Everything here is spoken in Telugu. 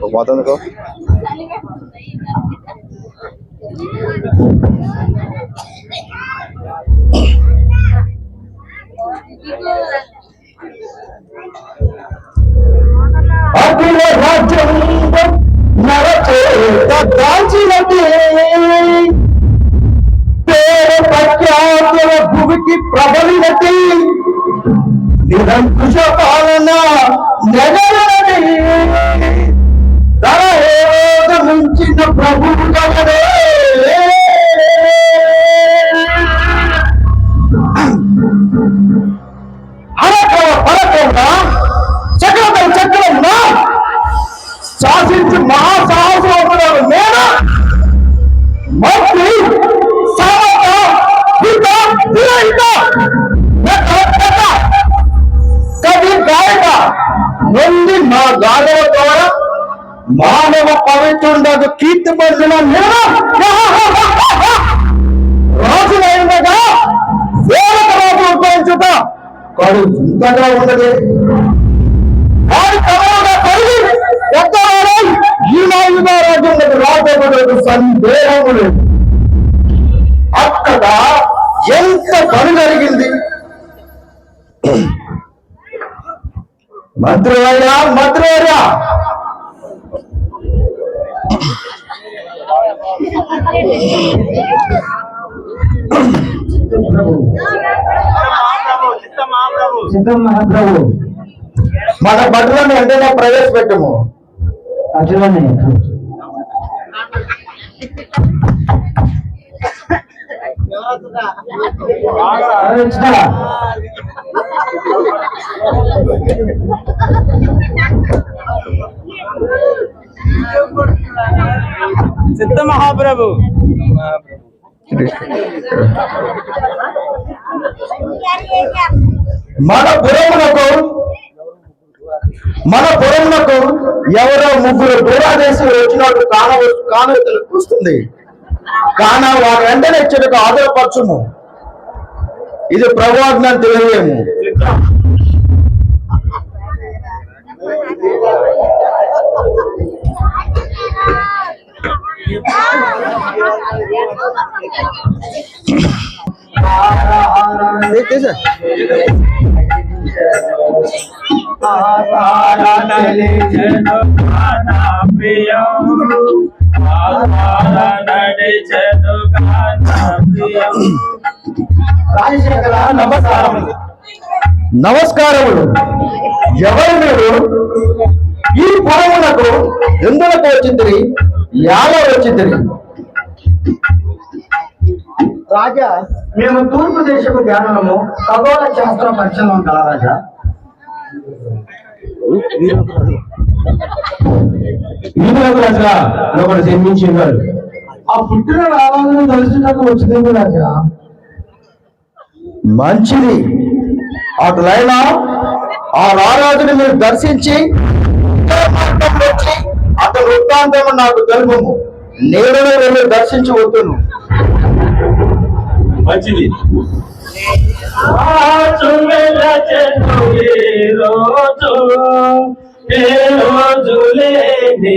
घुमा दो देखो अगले राज्य नरक दाजी लगे की प्रबल गति। निरंकुश पालना మా గాడవ ద్వారా మానవ పవిత్రుడు కీర్తి పడిన నేను రాజులైనగా వేరొక రాజు ఉపయోగించుట కాడు ఇంతగా ఉన్నది. వారి తరముగా కలిగి ఎక్కడారై ఈ నాయుగా ఉన్నది. రాజు సందేహము లేదు. మంత్రివర్య సిద్ధం మహాప్రభు మన బట్టలను వెంటనే ప్రవేశపెట్టము. అట్లనే. సిద్ధ మహాప్రభు. మన పురమునకు మన పురమునకు ఎవరో ముగ్గురు దూరాదేశం వచ్చినట్టు కాన కాన వస్తుంది కాన వారి వెంటనే చెడుకు ఆధారపరచుము. ఇది ప్రవాజ్ఞ తెలియము తీసా నడిచెను గాన నమస్కారములు. ఎవరు మీరు ఈ పొలమునకు ఎందులకు వచ్చింది ఎలా వచ్చింది రాజా మేము తూర్పు దేశపు ధ్యానము ఖగోళ శాస్త్ర పరిచయం కల రాజా? ఈయనకు రాజా? ఒకటి జన్మించేవారు ఆ పుట్టిన రావాలని తెలుసుటకు వచ్చింది రాజా? మంచిది. అటులైనా ఆ రారాజుని మీరు దర్శించి అతని వృత్తాంతము నాకు తెలుపము. నేను వెళ్ళి దర్శించి వద్దును మంచిది రోజు ఏ రోజు లేని